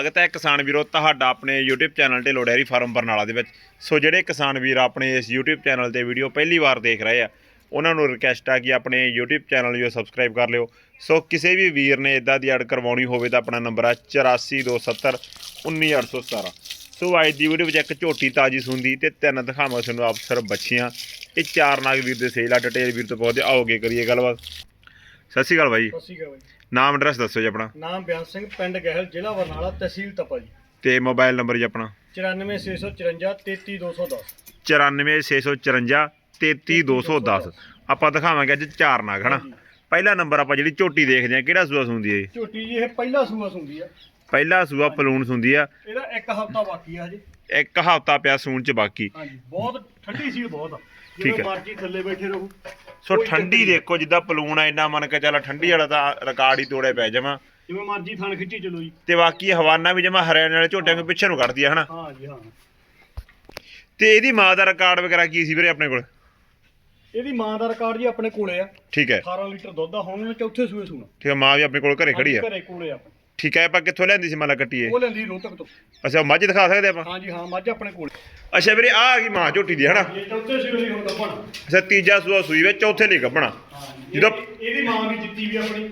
ਸਵਾਗਤ ਹੈ ਕਿਸਾਨ ਵੀਰੋ ਤੁਹਾਡਾ ਆਪਣੇ YouTube ਚੈਨਲ 'ਤੇ ਲੋਡੈਰੀ ਫਾਰਮ ਬਰਨਾਲਾ ਦੇ ਵਿੱਚ। ਸੋ ਜਿਹੜੇ ਕਿਸਾਨ ਵੀਰ ਆਪਣੇ ਇਸ YouTube ਚੈਨਲ ਤੇ ਵੀਡੀਓ ਪਹਿਲੀ ਵਾਰ ਦੇਖ ਰਹੇ ਆ, ਉਹਨਾਂ ਨੂੰ ਰਿਕਵੈਸਟ ਆ ਕਿ ਆਪਣੇ YouTube ਚੈਨਲ ਨੂੰ ਸਬਸਕ੍ਰਾਈਬ ਕਰ ਲਿਓ। ਸੋ ਕਿਸੇ ਵੀ ਵੀਰ ਨੇ ਇਦਾਂ ਦੀ ਐਡ ਕਰਵਾਉਣੀ ਹੋਵੇ ਤਾਂ ਆਪਣਾ ਨੰਬਰ ਆ 8427 19817 ਸੋ ਅੱਜ ਦੀ ਵੀਡੀਓ ਵਿੱਚ ਇੱਕ ਝੋਟੀ ਤਾਜੀ ਸੁੰਦੀ ਤੇ ਤਿੰਨ ਦਿਖਾਵਾਂ ਤੁਹਾਨੂੰ ਅਫਸਰ ਬੱਚੀਆਂ। ਇਹ ਚਾਰ ਨਾਗ ਵੀਰ ਦੇ ਸੇਲ ਆ ਡਿਟੇਲ ਵੀਰ ਤੋਂ ਪਹੁੰਚਦੇ ਆਓਗੇ ਕਰੀਏ ਗੱਲਬਾਤ। ਸਤਿ ਸ਼੍ਰੀ ਅਕਾਲ ਬਾਈ। ਸਤਿ ਸ਼੍ਰੀ ਅਕਾਲ ਬਾਈ। ਨਾਮ ਐਡਰੈਸ ਦੱਸੋ ਜੀ ਆਪਣਾ। ਨਾਮ ਬਿਆਨ ਸਿੰਘ ਪਿੰਡ ਗਹਿਲ ਜ਼ਿਲ੍ਹਾ ਬਰਨਾਲਾ ਤਹਿਸੀਲ ਤਪਾ ਜੀ। ਤੇ ਮੋਬਾਈਲ ਨੰਬਰ ਜੀ ਆਪਣਾ। 94654 33210 94654 33210 ਆਪਾਂ ਦਿਖਾਵਾਂਗੇ ਅੱਜ ਚਾਰ ਨਾਗ ਹਨਾ। ਪਹਿਲਾ ਨੰਬਰ ਆਪਾਂ ਜਿਹੜੀ ਝੋਟੀ ਦੇਖਦੇ ਆ ਕਿਹੜਾ ਸੂਆ ਸੁੰਦੀ ਹੈ ਝੋਟੀ ਜੀ ਇਹ ਪਹਿਲਾ ਸੂਆ ਸੁੰਦੀ ਆ। ਪਹਿਲਾ ਸੂਆ ਪਲੂਣ ਸੁੰਦੀ ਆ। ਇਹਦਾ ਇੱਕ ਹਫ਼ਤਾ ਬਾਕੀ ਆ ਹਜੇ। ਇੱਕ ਹਫ਼ਤਾ ਪਿਆ ਸੂਣ ਚ ਬਾਕੀ। ਹਾਂਜੀ ਬਹੁਤ ਠੰਡੀ ਸੀ ਬਹੁਤ। ਠੀਕ ਹੈ। ਮਰਜ਼ੀ ਥੱਲੇ ਬੈਠੇ ਰਹੋ। ਸੋ ਠੰਡੀ। ਦੇਖੋ ਜਿੱਦਾਂ ਪਲੂਣ ਆ ਇੰਨਾ ਮਨ ਕੇ ਚੱਲ ਠੰਡੀ ਵਾਲਾ ਤਾਂ ਰਿਕਾਰਡ ਹੀ ਤੋੜੇ ਪੈ ਜਾਵਾਂ ਜਿਵੇਂ ਮਰਜ਼ੀ ਥਣ ਖਿੱਚੀ ਚਲੋ ਜੀ। ਤੇ ਬਾਕੀ ਹਵਾਨਾ ਵੀ ਜਮਾ ਹਰਿਆਣੇ ਵਾਲੇ ਝੋਟਿਆਂ ਨੂੰ ਪਿੱਛੇ ਨੂੰ ਕੱਢਦੀ ਆ ਹਨਾ? ਹਾਂ ਜੀ ਹਾਂ। ਤੇ ਇਹਦੀ ਮਾਂ ਦਾ ਰਿਕਾਰਡ ਵਗੈਰਾ ਕੀ ਸੀ ਵੀਰੇ ਆਪਣੇ ਕੋਲ? ਇਹਦੀ ਮਾਂ ਦਾ ਰਿਕਾਰਡ ਜੀ ਆਪਣੇ ਕੋਲੇ ਆ। ਠੀਕ ਹੈ। 18 ਲੀਟਰ ਦੁੱਧ ਆ ਹੁਣ ਚੌਥੇ ਸੂਏ ਸੂਣਾ। ਠੀਕ ਹੈ ਮਾਂ ਵੀ ਆਪਣੇ ਕੋਲ ਘਰੇ ਖੜੀ ਆ। ਘਰੇ ਕੋਲੇ ਆ। ਠੀਕ ਹੈ ਆਪਾਂ ਕਿੱਥੋਂ ਲੈਂਦੀ ਸੀ ਮਾਲਾ ਕੱਟੀਏ ਉਹ ਲੈਂਦੀ ਰੋਹਤਕ ਤੋਂ। ਅੱਛਾ ਮੱਝ ਦਿਖਾ ਸਕਦੇ ਆਪਾਂ? ਹਾਂ ਜੀ ਹਾਂ ਮੱਝ ਆਪਣੇ ਕੋਲੇ। ਅੱਛਾ ਵੀਰੇ ਆ ਆ ਗਈ ਮਾਂ ਝੋਟੀ ਦੀ ਹਨਾ? ਇਹ ਚੌਥੇ ਸੂਏ ਦੀ ਹੁਣ ਗੱਭਣ ਅੱਛਾ ਤੀਜਾ ਸੂਆ ਸੂਈ ਵਿੱਚ ਚੌਥੇ ਲਈ ਕੱਢਣਾ ਜਦੋਂ- ਇਹ- ਇਹਦੀ ਮਾਂ ਵੀ ਜਿੱਤੀ ਵੀ ਆਪਣੀ।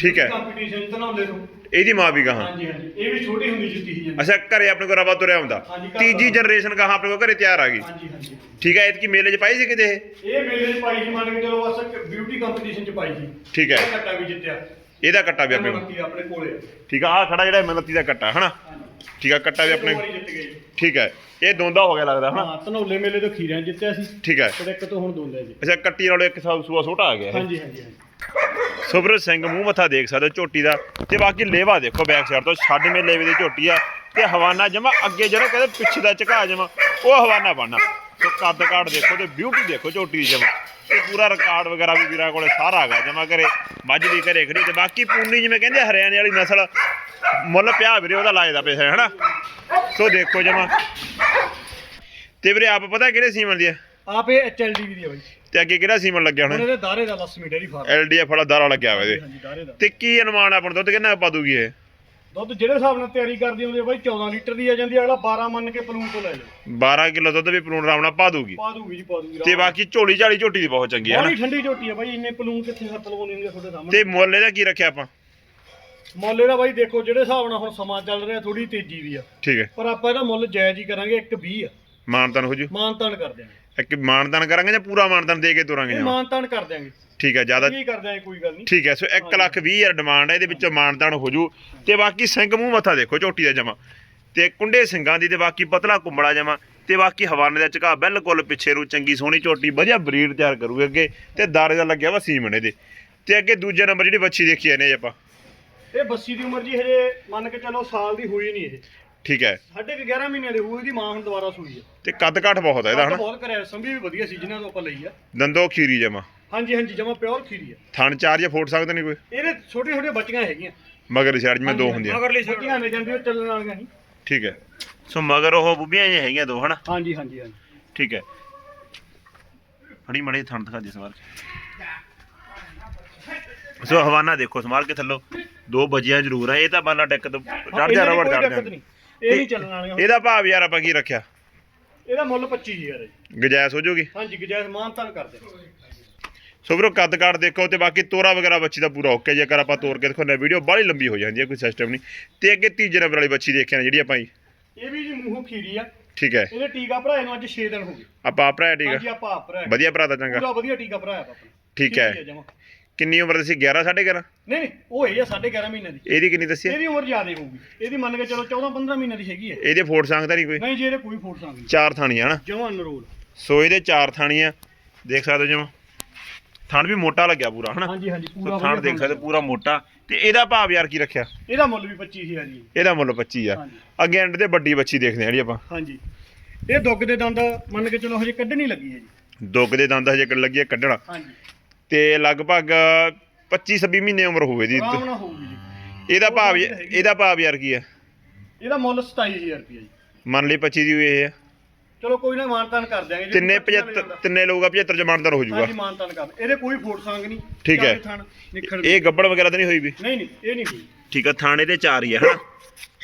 ਠੀਕ ਹੈ। ਕੰਪੀਟੀਸ਼ਨ ਤਨਾਉਂਦੇ ਤੋਂ ਇਹਦੀ ਮਾਂ ਵੀ ਗਾਹਾਂ। ਹਾਂਜੀ ਹਾਂਜੀ ਇਹ ਵੀ ਛੋਟੀ ਹੁੰਦੀ ਜਿੱਤੀ ਸੀ ਜਾਂਦੀ ਅੱਛਾ ਘਰੇ ਆਪਣੇ ਕੋਲ ਰਵਾ ਤੁਰਿਆ ਹੁੰਦਾ। ਹਾਂਜੀ, ਘਰ ਤੀਜੀ। ਜਨਰੇਸ਼ਨ ਗਾਹਾਂ ਆਪਣੇ ਕੋਲ ਘਰੇ ਤਿਆਰ ਆ ਗਈ। ਹਾਂਜੀ ਹਾਂਜੀ। ਠੀਕ ਹੈ ਇਤਕੀ ਮੇਲੇ 'ਚ ਪਾਈ ਸੀ ਕਿਤੇ ਇਹ? ਇਹ ਮੇਲੇ 'ਚ ਪਾਈ ਸੀ ਮੰਨ ਕੇ ਚਲੋ ਬਸ ਬਿਊਟੀ ਕੰਪੀਟੀਸ਼ਨ 'ਚ ਪਾਈ ਸੀ। ਠੀਕ ਹੈ। ਇਹ ਵੀ ਜਿੱਤਿਆ। ਇਹਦਾ ਕੱਟਾ ਵੀ ਆਪਣੇ ਕੋਲ। ਆਪਣੇ। ਠੀਕ ਆ ਆ ਖੜਾ ਜਿਹੜਾ ਮਨਤੀ ਦਾ ਕੱਟਾ ਹਨਾ? ਠੀਕ ਆ ਕੱਟਾ ਵੀ ਆਪਣੇ ਵਾਰੀ ਜਿੱਤ ਗਏ ਠੀਕ ਹੈ ਇਹ ਦੋਂਦਾ ਹੋ ਗਿਆ ਲੱਗਦਾ ਹਨਾ? ਹਾਂ ਧਨੌਲੇ ਮੇਲੇ ਤੋਂ ਖੀਰਿਆਂ ਜਿੱਤਿਆ ਸੀ। ਠੀਕ ਹੈ ਤੇ ਇੱਕ ਤੋਂ ਹੁਣ ਦੋਂਦੇ ਜੀ। ਅੱਛਾ ਕੱਟੀ ਨਾਲੋਂ ਇੱਕ ਸਾਲ ਸੂਆ ਛੋਟਾ ਆ ਗਿਆ ਇਹ। ਹਾਂਜੀ ਹਾਂਜੀ ਹਾਂਜੀ। ਸੁਬਰ ਸਿੰਘ ਮੂੰਹ ਮੱਥਾ ਦੇਖ ਸਕਦੇ ਹੋ ਝੋਟੀ ਦਾ। ਤੇ ਬਾਕੀ ਲੇਵਾ ਦੇਖੋ ਬੈਕ ਸਾਈਡ ਤੋਂ ਛੱਡ ਮੇ ਲੇਵੇ ਦੀ ਝੋਟੀ ਆ। ਤੇ ਹਵਾਨਾ ਜਮਾ ਅੱਗੇ ਜਿਹੜਾ ਕਹਿੰਦੇ ਪਿੱਛੇ ਦਾ ਝੁਕਾ ਜਮਾ ਉਹ ਹਵਾਨਾ ਬਣਨਾ। ਸੋ ਕੱਦ ਕਾਠ ਦੇਖੋ ਤੇ ਬਿਊਟੀ ਦੇਖੋ ਝੋਟੀ ਜਮਾ ਤੇ ਪੂਰਾ ਰਿਕਾਰਡ ਵਗੈਰਾ ਵੀ ਵੀਰਾਂ ਕੋਲੇ ਸਾਰਾ ਹੈਗਾ ਜਮਾ ਕਰੇ ਮੱਝ ਵੀ ਘਰੇ ਖੜੀ ਤੇ ਬਾਕੀ ਪੂਨੀ ਜਿਵੇਂ ਕਹਿੰਦੇ ਹਰਿਆਣੇ ਵਾਲੀ ਨਸਲ ਮੁੱਲ ਪਿਆ ਵੀਰੇ ਉਹਦਾ ਲਾਏ ਦਾ ਪੈਸਾ ਹੈ ਹਨਾ? ਸੋ ਦੇਖੋ ਜਮਾ। ਤੇ ਵੀਰੇ ਆਪ ਪਤਾ ਕਿਹੜੇ ਸੀਮਨ ਦੀ ਆ? ਆਪ ਇਹ ਐਚਐਲਡੀ ਦੀ ਆ ਬਾਈ। ਤੇ ਅੱਗੇ ਕਿਹੜਾ ਸੀਮਨ ਲੱਗਿਆ ਹੁਣ? ਇਹਦੇ ਦਾਰੇ ਦਾ ਲਸਮੀ ਡੇਰੀ ਫਾਰਮ ਐਲਡੀਐਫ ਵਾਲਾ ਦਾਰਾ ਲੱਗਿਆ ਹੋਇਆ ਇਹਦੇ। ਤੇ ਕੀ ਅਨੁਮਾਨ ਆਪਣਾ ਦੁੱਧ ਕਿੰਨਾ ਪਾ ਦੂਗੀ ਇਹ? ਦੁੱਧ ਜਿਹੜੇ ਹਿਸਾਬ ਨਾਲ ਤਿਆਰੀ ਕਰਦੀ ਹੁੰਦੀ ਆ ਬਾਈ 14 ਲੀਟਰ ਦੀ ਆ ਜਾਂਦੀ ਆ, ਅਗਲਾ 12 ਮੰਨ ਕੇ ਪਲੂਨ ਤੋਂ ਲੈ ਜਾ 12 ਕਿਲੋ ਦੁੱਧ ਵੀ ਪਲੂਣ ਰਾਵਣਾ ਪਾ ਦੂਗੀ। ਪਾ ਦੂਗੀ ਜੀ ਪਾ ਦੂਗੀ ਤੇ ਬਾਕੀ ਝੋਲੀ ਝਾਲੀ ਝੋਟੀ ਦੀ ਬਹੁਤ ਚੰਗੀ ਹੈ ਬੜੀ ਨਾ ਠੰਡੀ ਝੋਟੀ ਆ ਬਾਈ ਇੰਨੇ ਪਲੂਨ ਕਿੱਥੇ ਸੱਤ ਲਵਾਉਣੀ ਹੁੰਦੀ ਆ ਤੁਹਾਡੇ ਸਾਹਮਣੇ। ਤੇ ਮੁੱਲ ਇਹਦਾ ਕੀ ਰੱਖਿਆ ਆਪਾਂ? ਮੁੱਲ ਦਾ ਬਾਈ ਦੇਖੋ ਜਿਹੜੇ ਹਿਸਾਬ ਨਾਲ ਹੁਣ ਸਮਾਂ ਚੱਲ ਰਿਹਾ ਥੋੜੀ ਤੇਜ਼ੀ ਦੀ ਆ। ਠੀਕ ਹੈ। ਪਰ ਆਪਾਂ ਇਹਦਾ ਮੁੱਲ ਜਾਇਜ਼ ਹੀ ਕਰਾਂਗੇ 120 ਆ। ਮਾਨਤਨ ਹੋ ਜੂ। ਮਾਨਤਾਨ ਕਰ ਦਿਆਂਗੇ। ਇੱਕ ਮਾਨਤਨ ਕਰਾਂਗੇ ਜਾਂ ਪੂਰਾ ਮਾਨਤਨ ਦੇ ਕੇ ਤੁਰਾਂਗੇ ਇਹ ਮਾਨਤਾਨ ਕਰ ਦਿਆਂਗੇ। ਠੀਕ ਹੈ ਜ਼ਿਆਦਾ ਕੀ ਕਰ ਦਿਆਂਗੇ ਕੋਈ ਗੱਲ ਨਹੀਂ। ਠੀਕ ਹੈ ਸੋ 1 ਲੱਖ 20 ਹਜ਼ਾਰ ਡਿਮਾਂਡ ਹੈ ਇਹਦੇ ਵਿੱਚੋਂ ਮਾਨਤਨ ਹੋ ਜੂ। ਤੇ ਬਾਕੀ ਸਿੰਘ ਮੂੰਹ ਮੱਥਾ ਦੇਖੋ ਝੋਟੀ ਦਾ ਜਮਾ। ਤੇ ਕੁੰਡੇ ਸਿੰਘਾਂ ਦੀ ਤੇ ਬਾਕੀ ਪਤਲਾ ਕੁੰਬੜਾ ਜਮਾ। ਤੇ ਬਾਕੀ ਹਵਾਨੇ ਦਾ ਝਕਾ ਬਿਲਕੁਲ ਪਿੱਛੇ ਨੂੰ ਚੰਗੀ ਸੋਹਣੀ ਝੋਟੀ ਵਧੀਆ ਬਰੀਡ ਤਿਆਰ ਕਰੂਗੇ ਅੱਗੇ। ਤੇ ਦਾਰੇ ਦਾ ਲੱਗਿਆ ਵਾ ਸੀਮਨ ਇਹਦੇ। ਤੇ ਅੱਗੇ ਦੂਜੇ ਨੰਬਰ ਜਿਹੜੀ ਬੱਚੀ ਦੇਖੀ ਇਹਨੇ ਆਪਾਂ। ਇਹ ਬੱਸੀ ਦੀ ਉਮਰ ਜੀ ਹਜੇ ਮੰਨ ਕੇ ਚੱਲੋ ਸਾਲ ਦੀ ਹੋਈ ਨਹੀਂ ਇਹ। ਠੀਕ ਹੈ। ਕੁ 11 ਮਹੀਨੇ ਦੀ ਹੋਈ ਦੀ ਮਾਂ ਹੁਣ ਦੁਬਾਰਾ ਸੂਈ ਆ। ਤੇ ਕੱਦ ਕਾਠ ਬਹੁਤ ਹੈ ਇਹਦਾ ਹਨਾ? ਬਹੁਤ ਕਰਿਆ ਸੰਭੀ ਵੀ ਵਧੀਆ ਸੀ ਜਿਨ੍ਹਾਂ ਤੋਂ ਆਪਾਂ ਲਈ ਆ। ਦੰਦੋ ਖੀਰੀ ਜਮਾ। ਹਾਂਜੀ ਹਾਂਜੀ ਜਮਾ ਪਿਓਰ ਖੀਰੀ ਆ ਥਣ ਚਾਰ ਜਾਂ ਫੋਟ ਸਕਦੇ ਨਹੀਂ ਕੋਈ? ਇਹਦੇ ਛੋਟੇ ਛੋਟੇ ਬੱਚੀਆਂ ਹੈਗੀਆਂ। ਮਗਰ ਸਾਈਡ ਜਿਵੇਂ ਦੋ ਹੁੰਦੀਆਂ। ਮਗਰਲੀ ਬੱਚੀਆਂ ਨੇ ਜਾਂਦੀ ਉਹ ਚੱਲਣ ਵਾਲੀਆਂ ਨਹੀਂ। ਠੀਕ ਹੈ। ਸੋ ਮਗਰ ਉਹ ਬੁੱਬੀਆਂ ਜਿਹੀਆਂ ਹੈਗੀਆਂ ਦੋ ਹਨਾ? ਹਾਂਜੀ ਹਾਂਜੀ ਹਾਂਜੀ। ਠੀਕ ਹੈ। ਫੜੀ ਮੜੇ ਥਣ ਦਿਖਾ ਦੇ ਸਵਾਰ ਸੋ ਹਵਾਨਾ ਦੇਖੋ ਸਮਾਰ ਕੇ ਥੱਲੋ। ਦੋ ਵਜੀਆਂ ਜ਼ਰੂਰ ਆ ਇਹ ਤਾਂ ਬਾਨਾ ਟਿਕ ਤੋਂ ਚੜ ਜਾ ਕੋਈ ਚੜ ਜਾ ਇਹ ਨਹੀਂ ਚੱਲਣ ਵਾਲੀਆਂ। ਇਹਦਾ ਭਾਵ ਯਾਰ ਆਪਾਂ ਕੀ ਰੱਖਿਆ? ਇਹਦਾ ਮੁੱਲ 25000 ਹੈ ਜੀ। ਗਜਾਇਸ ਹੋ ਜਾਊਗੀ ਹਾਂਜੀ ਗਜਾਇਜ਼ ਮਾਨਤਾਨ ਕਰਦੇ ਸੋ ਵੀਰੋ ਕੱਦ ਕਾਠ ਦੇਖੋ ਤੇ ਬਾਕੀ ਤੋਰਾ ਵਗੈਰਾ ਬੱਚੀ ਦਾ ਪੂਰਾ ਓਕੇ ਜੇਕਰ ਆਪਾਂ ਤੋਰ ਕੇ ਦੇਖੋ ਨਾ ਵੀਡੀਓ ਬਾਹਲੀ ਲੰਬੀ ਹੋ ਜਾਂਦੀ ਹੈ ਕੋਈ ਸਿਸਟਮ ਨਹੀਂ। ਤੇ ਅੱਗੇ ਤੀਜੇ ਨੰਬਰ ਵਾਲੀ ਬੱਚੀ ਦੇਖਿਆ ਨਾ ਜਿਹੜੀ ਆਪਾਂ ਜੀ। ਇਹ ਵੀ ਜੀ ਮੂੰਹੋਂ ਖੀਰੀ ਆ। ਠੀਕ ਹੈ। ਇਹਦੇ ਟੀਕਾ ਭਰਾਏ ਨੂੰ ਅੱਜ 6 ਦਿਨ ਹੋ ਗਏ। ਆਪਾਂ ਆਪਰਾ ਠੀਕ ਹਾਂਜੀ ਹੈ ਆਪਾਂ ਆਪ ਭਰਾਇਆ। ਵਧੀਆ ਭਰਾ ਦਾ ਚੰਗਾ। ਪੂਰਾ ਵਧੀਆ ਟੀਕਾ ਭਰਾਇਆ ਆਪਾਂ ਠੀਕ ਹੈ। ਜਮਾਂ। ਕਿੰਨੀ ਉਮਰ ਦੱਸੀ? 11 11.5 ਨਹੀਂ ਨਹੀਂ ਉਹ ਹੈ 11.5 ਮਹੀਨੇ ਦੀ। ਇਹਦੀ ਕਿੰਨੀ ਦੱਸੀ ਹੈ? ਇਹਦੀ ਉਮਰ ਜ਼ਿਆਦਾ ਹੋਊਗੀ। ਇਹਦੀ ਮੰਨ ਕੇ ਚਲੋ 14 15 ਮਹੀਨੇ ਦੀ ਹੈਗੀ ਹੈ। ਇਹਦੇ ਸੰਗ ਤਾਂ ਨਹੀਂ ਕੋਈ? ਨਹੀਂ ਜੀ ਇਹਦੇ ਕੋਈ ਫੋਰਸ ਨਹੀਂ। ਚਾਰ ਥਾਣੀਆਂ ਹਨਾ? ਜਮਾਂ ਨਰੋਲ ਸੋ ਇਹਦੇ ਚਾਰ ਥਾਣੀਆਂ। ਦੇਖ ਸਕਦੇ ਹੋ ਜਿਵੇਂ ਥਣ ਵੀ ਮੋਟਾ ਲੱਗਿਆ ਪੂਰਾ ਹਨਾ? ਹਾਂਜੀ ਹਾਂਜੀ ਸੋ ਪੂਰਾ ਥਣ ਦੇਖ ਸਕਦੇ ਹੋ, ਪੂਰਾ ਮੋਟਾ। ਤੇ ਇਹਦਾ ਭਾਵ ਯਾਰ ਕੀ ਰੱਖਿਆ? ਇਹਦਾ ਮੁੱਲ ਵੀ 25000 ਜੀ। ਇਹਦਾ ਮੁੱਲ 25 ਆ। ਹਾਂਜੀ। ਅੱਗੇ ਐਂਡ ਤੇ ਵੱਡੀ ਬੱਚੀ ਦੇਖਦੇ ਆ ਜਿਹੜੀ ਆਪਾਂ। ਹਾਂਜੀ। ਇਹ ਦੁੱਗ ਦੇ ਦੰਦ ਮੰਨ ਕੇ ਚਲੋ ਹਜੇ ਕੱਢਣੀ ਲੱਗੀ ਹੈ ਜੀ। ਦੁੱਗ ਦੇ ਦੰਦ ਹਜੇ ਲੱਗੀ ਆ ਕੱਢਣਾ। ਹਾਂਜੀ। ਤੇ ਲਗਭਗ 25 26 ਮਹੀਨੇ ਉਮਰ ਹੋਵੇ ਦੀ ਆਰਾਮ ਨਾਲ ਹੋਊਗੀ ਜੀ। ਇਹਦਾ ਭਾਵ ਇਹਦਾ ਭਾਵ ਯਾਰ ਕੀ ਆ ਇਹਦਾ ਮੁੱਲ 27000 ਰੁਪਏ ਜੀ। ਮੰਨ ਲਈ 25 ਦੀ ਹੋਈ ਇਹ ਆ ਚਲੋ ਕੋਈ ਨਾ ਮਾਨਤਾਨ ਕਰ ਦਿਆਂਗੇ ਜੀ। ਤਿੰਨੇ ਵੀ 75 ਜਾਂਦਾ। ਤਿੰਨੇ ਲੋਕ ਆ 75 ਜਮਾਨਦਾਰ ਹੋ ਜਾਊਗਾ। ਹਾਂਜੀ ਮਾਨਤਾਨ ਕਰ ਇਹਦੇ ਕੋਈ ਫੋਟ ਸੰਗ ਨਹੀਂ। ਠੀਕ ਹੈ। ਚਾਰੇ ਥਣ ਨਿਖੜ ਵੀ। ਇਹ ਗੱਬੜ ਵਗੈਰਾ ਤਾਂ ਨਹੀਂ ਹੋਈ ਵੀ? ਨਹੀਂ ਨਹੀਂ ਇਹ ਨਹੀਂ ਹੋਈ। ਠੀਕ ਆ ਥਾਣੇ ਤੇ ਚਾਰ ਹੀ ਆ ਹਨਾ?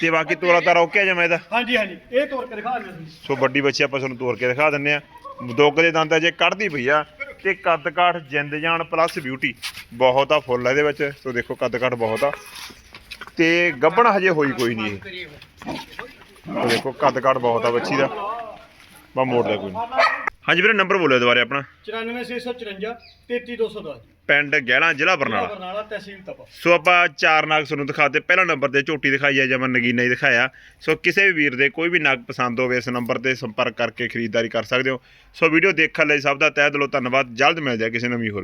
ਤੇ ਬਾਕੀ ਤੋਰਾ ਤਾਰਾ ਓਕੇ ਜਮਾ ਇਹਦਾ? ਹਾਂਜੀ ਹਾਂਜੀ ਇਹ ਤੋਰ ਕੇ ਦਿਖਾ ਦਿੰਦੇ ਤੁਸੀਂ ਸੋ ਵੱਡੀ ਬੱਚੀ ਆਪਾਂ ਤੁਹਾਨੂੰ ਤੋਰ ਕੇ ਦਿਖਾ ਦਿੰਨੇ ਆ ਦੁੱਗ ਦੇ ਦੰਦ ਜੇ ਕੱਢਦੀ ਪਈ ਆ ਤੇ ਕੱਦ ਕਾਠ ਜਿੰਦ ਜਾਨ ਪਲੱਸ ਬਿਊਟੀ ਬਹੁਤ ਆ ਫੁੱਲ ਇਹਦੇ ਵਿੱਚ। ਸੋ ਦੇਖੋ ਕੱਦ ਕਾਠ ਬਹੁਤ ਆ। ਤੇ ਗੱਬਣ ਹਜੇ ਹੋਈ ਕੋਈ ਨਹੀਂ। ਇਹ ਸੋ ਦੇਖੋ ਕੱਦ ਕਾਠ ਬਹੁਤ ਆ ਬੱਚੀ ਦਾ। ਬਾ ਮੋੜਦਾ ਕੋਈ ਨਹੀਂ ਹਾਂਜੀ ਵੀਰੇ ਨੰਬਰ ਬੋਲਿਓ ਦੁਬਾਰੇ ਆਪਣਾ। 94654 33210 ਪਿੰਡ ਗਹਿਣਾ ਜ਼ਿਲ੍ਹਾ ਬਰਨਾਲਾ। ਬਰਨਾਲਾ ਤਹਿਸੀਲ ਤਪਾ। ਸੋ ਆਪਾਂ ਚਾਰ ਨਾਗ ਤੁਹਾਨੂੰ ਦਿਖਾਤੇ। ਪਹਿਲਾ ਨੰਬਰ ਤੇ ਝੋਟੀ ਦਿਖਾਈ ਹੈ ਜਾਂ ਮੈਂ ਨਗੀਨਾ ਹੀ ਦਿਖਾਇਆ। ਸੋ ਕਿਸੇ ਵੀ ਵੀਰ ਦੇ ਕੋਈ ਵੀ ਨਗ ਪਸੰਦ ਹੋਵੇ ਇਸ ਨੰਬਰ ਤੇ ਸੰਪਰਕ ਕਰਕੇ ਖਰੀਦਦਾਰੀ ਕਰ ਸਕਦੇ ਹੋ। ਸੋ ਵੀਡੀਓ ਦੇਖਣ ਲਈ ਸਭ ਦਾ ਤਹਿ ਦਿਲੋਂ ਧੰਨਵਾਦ। ਜਲਦ ਮਿਲ ਜਾਏ ਕਿਸੇ ਨਵੀਂ ਹੋਰ